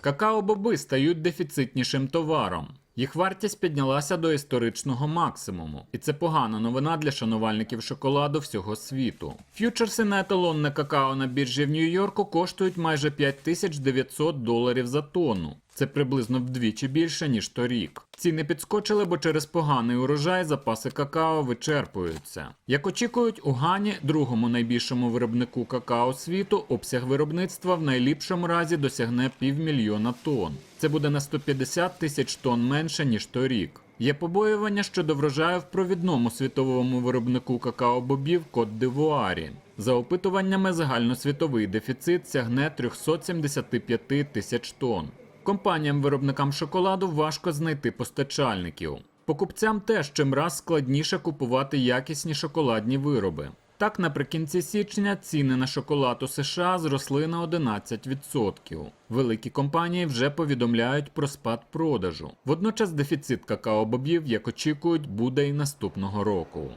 Какао-боби стають дефіцитнішим товаром. Їх вартість піднялася до історичного максимуму, і це погана новина для шанувальників шоколаду всього світу. Ф'ючерси на еталонне какао на біржі в Нью-Йорку коштують майже 5900 доларів за тонну. Це приблизно вдвічі більше, ніж торік. Ціни підскочили, бо через поганий урожай запаси какао вичерпуються. Як очікують у Гані, другому найбільшому виробнику какао світу, обсяг виробництва в найліпшому разі досягне півмільйона тонн. Це буде на 150 тисяч тонн менше, ніж торік. Є побоювання щодо врожаю в провідному світовому виробнику какао-бобів Кот-д'Ивуарі. За опитуваннями, загальносвітовий дефіцит сягне 375 тисяч тонн. Компаніям-виробникам шоколаду важко знайти постачальників. Покупцям теж чимраз складніше купувати якісні шоколадні вироби. Так, наприкінці січня ціни на шоколад у США зросли на 11%. Великі компанії вже повідомляють про спад продажу. Водночас дефіцит какао-бобів, як очікують, буде і наступного року.